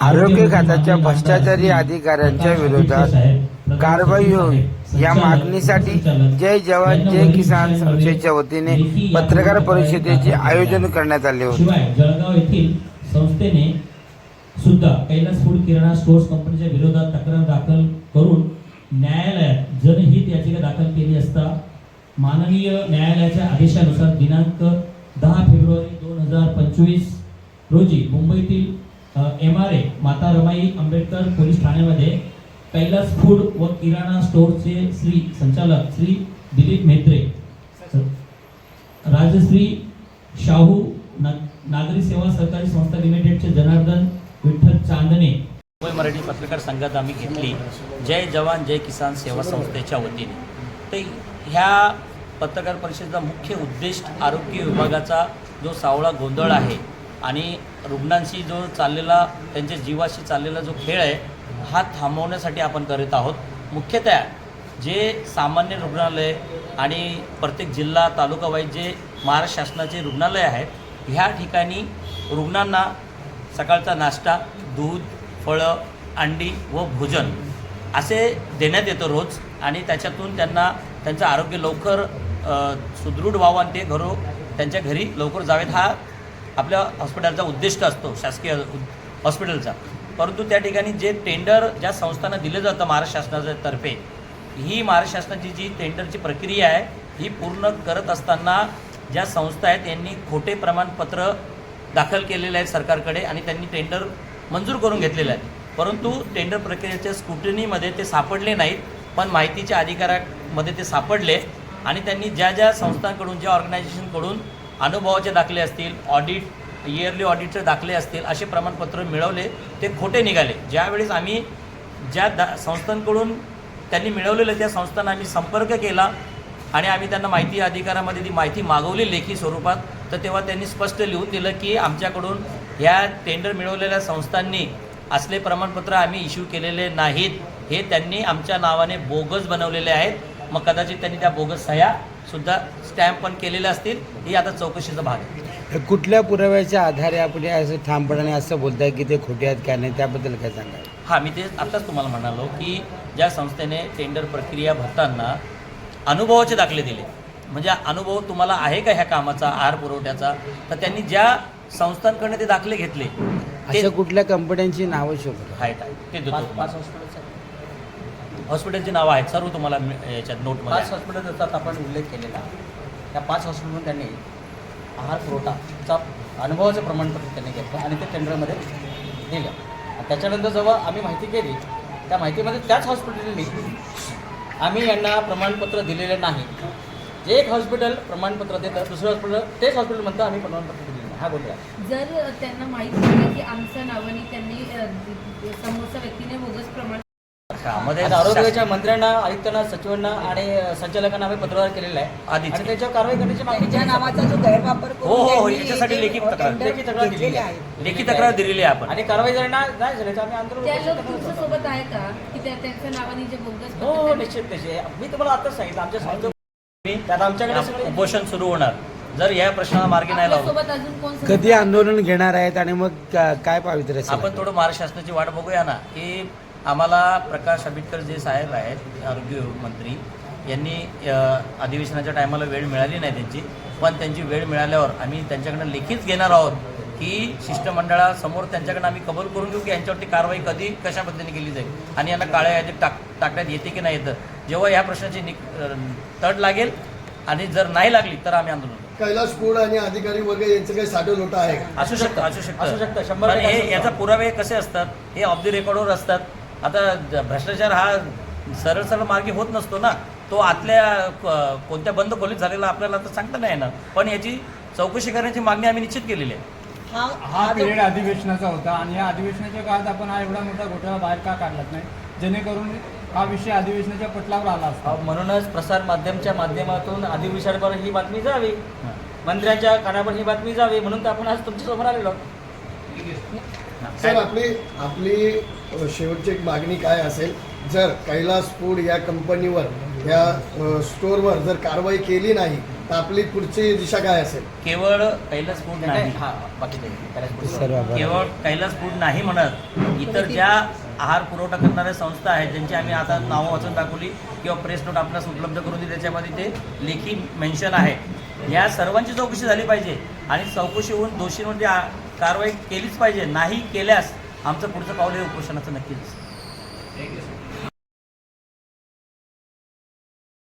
आरोग्य खात्याच्या भ्रष्टाचारी अधिकाऱ्यांच्या विरोधात कारवाई होईल या मागणीसाठी जय जवान जय किसान संस्थेच्या वतीने पत्रकार परिषदेचे आयोजन करण्यात आले होते. जळगाव येथील संस्थेने सुद्धा कैलास फूड किराणा स्टोअर्स कंपनीच्या विरोधात तक्रार दाखल करून न्यायालयात जनहित याचिका दाखल केली असता माननीय न्यायालयाच्या आदेशानुसार दिनांक दहा फेब्रुवारी दोन हजार पंचवीस रोजी मुंबईतील एम आर ए माता रमाई आंबेडकर पोलीस ठाण्यामध्ये कैलास फूड व किराणा स्टोअरचे श्री संचालक श्री दिलीप मेत्रे राजश्री शाहू ना- नागरी सेवा सहकारी संस्था लिमिटेडचे जनार्दन विठ्ठल चांदणे. मुंबई मराठी पत्रकार संघात आम्ही घेतली जय जवान जय किसान सेवा संस्थेच्या वतीने. तर ह्या पत्रकार परिषदेचा मुख्य उद्देश आरोग्य विभागाचा जो सावळा गोंधळ आहे आणि रुग्णांशी जो चाललेला त्यांच्या जीवाशी चाललेला जो खेळ आहे हा थांबवण्यासाठी आपण करीत आहोत. मुख्यतः जे सामान्य रुग्णालय आणि प्रत्येक जिल्हा तालुकावाईज जे महाराष्ट्र शासनाचे रुग्णालय आहेत ह्या ठिकाणी रुग्णांना सकाळचा नाश्ता दूध फळं अंडी व भोजन असे देण्यात येतं रोज आणि त्याच्यातून त्यांना त्यांचं आरोग्य लवकर सुदृढ व्हावं आणि ते घरो त्यांच्या घरी लवकर जावेत. हा आपल्या हॉस्पिटलचा उद्दिष्ट असतो शासकीय हॉस्पिटलचा. परंतु त्या ठिकाणी जे टेंडर ज्या संस्थांना दिलं जातं महाराष्ट्र शासनाच्या तर्फे ही महाराष्ट्र शासनाची जी टेंडरची प्रक्रिया आहे ही पूर्ण करत असताना ज्या संस्था आहेत यांनी खोटे प्रमाणपत्र दाखल केलेले आहेत सरकारकडे आणि त्यांनी टेंडर मंजूर करून घेतलेलं आहे परंतु टेंडर प्रक्रियेच्या स्क्रुटनीमध्ये ते सापडले नाहीत पण माहितीच्या अधिकारामध्ये ते सापडले आणि त्यांनी ज्या ज्या संस्थांकडून ज्या ऑर्गनायझेशनकडून अनुभवाचे दाखले असतील ऑडिट इयरली ऑडिटचे दाखले असतील असे प्रमाणपत्र मिळवले ते खोटे निघाले. ज्यावेळेस आम्ही ज्या दा संस्थांकडून त्यांनी मिळवलेलं त्या संस्थांना आम्ही संपर्क केला आणि आम्ही त्यांना माहिती अधिकारामध्ये ती माहिती मागवली लेखी स्वरूपात तर तेव्हा त्यांनी स्पष्ट लिहून दिलं की आमच्याकडून ह्या टेंडर मिळवलेल्या संस्थांनी असले प्रमाणपत्र आम्ही इश्यू केलेले नाहीत. हे त्यांनी आमच्या नावाने बोगस बनवलेले आहेत. मग कदाचित त्यांनी त्या बोगस सह्या सुद्धा स्टॅम्प पण केलेल्या असतील ही आता चौकशीचा भाग आहे कुठल्या पुराव्याच्या आधारे आपण असं ठामपणाने असं बोलताय की ते खोटे आहेत काय नाही त्याबद्दल काय सांगाल हां मी ते आत्ताच तुम्हाला म्हणालो की ज्या संस्थेने टेंडर प्रक्रिया भरताना अनुभवाचे दाखले दिले म्हणजे अनुभव तुम्हाला आहे का ह्या कामाचा आहार पुरवठ्याचा तर त्यांनी ज्या संस्थांकडनं ते दाखले घेतले ते असं कुठल्या कंपन्यांची नावं शोधत आहेत आहेत. ते देतो तुम्हाला. हॉस्पिटलची नावं आहेत. सर्व तुम्हाला याच्यात नोटमध्ये पाच हॉस्पिटल जसा आपण उल्लेख केलेला त्या पाच हॉस्पिटलमधून त्यांनी आहार पुरवठाचा अनुभवाचं प्रमाणपत्र त्यांनी घेतलं आणि ते टेंडरमध्ये दिलं. आणि त्याच्यानंतर जेव्हा आम्ही माहिती केली त्या माहितीमध्ये त्याच हॉस्पिटलनी आम्ही यांना प्रमाणपत्र दिलेलं नाही. जे एक हॉस्पिटल प्रमाणपत्र देतं दुसरं हॉस्पिटल तेच हॉस्पिटल म्हणतं आम्ही प्रमाणपत्र दिलेलं नाही. हा आहे. जर त्यांना माहीत झालं की आमच्या नावाने त्यांनी समोरच्या व्यक्तीने बोगस प्रमाण त्यामध्ये आता आरोग्याच्या मंत्र्यांना आयुक्तांना सचिवांना आणि संचालकांना आम्ही पत्रव्यवहार केलेला आहे आधीच. आणि त्याच्यावर कारवाई करण्याची मागणी. नावाचा जो गैरवापर हो, हो, हो, त्यांनी याच्यासाठी जे लेखी तक्रार- लेखी तक्रार दिलेली घेतलेले आहे. लेखी तक्रार दिलेली आहे आपण आणि कारवाई जर ना नाही झाली तर आम्ही आंदोलन त्या लोक तुमच्या. सोबत आहे का की त्या त्यांच्या नावाने जे बोगस हो हो निश्चित निश्चित मी तुम्हाला आताच सांगितलं आमच्या संस्थे त्यात आमच्याकडे सगळे उपोषण सुरू होणार जर या प्रश्नाला मार्गी नाही लावलं आपल्यासोबत अजून कोण कधी आंदोलन घेणार आहेत आणि मग का- काय पावित्र्य असेल? आपण थोडं महाराष्ट्र शासनाची वाट बघूया ना की आम्हाला प्रकाश आंबेडकर जे साहेब आहेत आरोग्य मंत्री यांनी अधिवेशनाच्या टायमाला वेळ मिळाली नाही त्यांची. पण त्यांची वेळ मिळाल्यावर आम्ही त्यांच्याकडनं लेखीच घेणार आहोत की शिष्टमंडळासमोर त्यांच्याकडनं आम्ही कबूल करून घेऊ की यांच्यावरती कारवाई कधी कशा पद्धतीने केली जाईल. आणि यांना काळ्या यादीत टाक टाकण्यात येते की नाही येतं. जेव्हा या प्रश्नाची निक अ, तड लागेल आणि जर नाही लागली तर आम्ही आंदोलन. कैलास फूड आणि अधिकारी वगैरे यांचं काही साठं लोटा आहे असू शकतं असू शकतं. असू शकतं, शंभर हे याचा. पुरावे कसे असतात? हे ऑफ दी रेकॉर्डवर असतात. आता भ्रष्टाचार हा सरळ सरळ मार्गी होत नसतो ना तो आतल्या कोणत्या बंद खोलीत झालेला आपल्याला तर सांगता नाही येणार. पण याची चौकशी करण्याची मागणी आम्ही निश्चित केलेली आहे. हा हा पिरियड अधिवेशनाचा होता आणि या अधिवेशनाच्या काळात आपण हा एवढा मोठा घोटाळा बाहेर का काढलाच नाही? जेणेकरून हा विषय अधिवेशनाच्या पटलावर आला असता. म्हणूनच प्रसार माध्यमच्या माध्यमातून अधिविषयावर ही बातमी जावी. मंत्र्यांच्या कानावर ही बातमी जावी म्हणून तर आपण आज तुमच्यासमोर आलेलो. सर आपली आपली शेवटची एक मागणी काय असेल जर कैलास फूड या कंपनीवर या स्टोअरवर जर कारवाई केली नाही तर आपली पुढची दिशा काय असेल? केवळ कैलास फूड नाही हा बाकी. केवळ कैलास फूड नाही म्हणत इतर ज्या आहार पुरवठा करणाऱ्या संस्था आहेत ज्यांची आम्ही आता नावं वाचून दाखवली किंवा प्रेस नोट आपल्यास उपलब्ध करून दिली त्याच्यामध्ये ते लेखी मेन्शन आहे. या सर्वांची चौकशी झाली पाहिजे आणि चौकशी होऊन दोषींवरती आ- कारवाई केलीच पाहिजे. नाही केल्यास आमचं पुढचं पाऊल हे उपोषणाचं नक्कीच.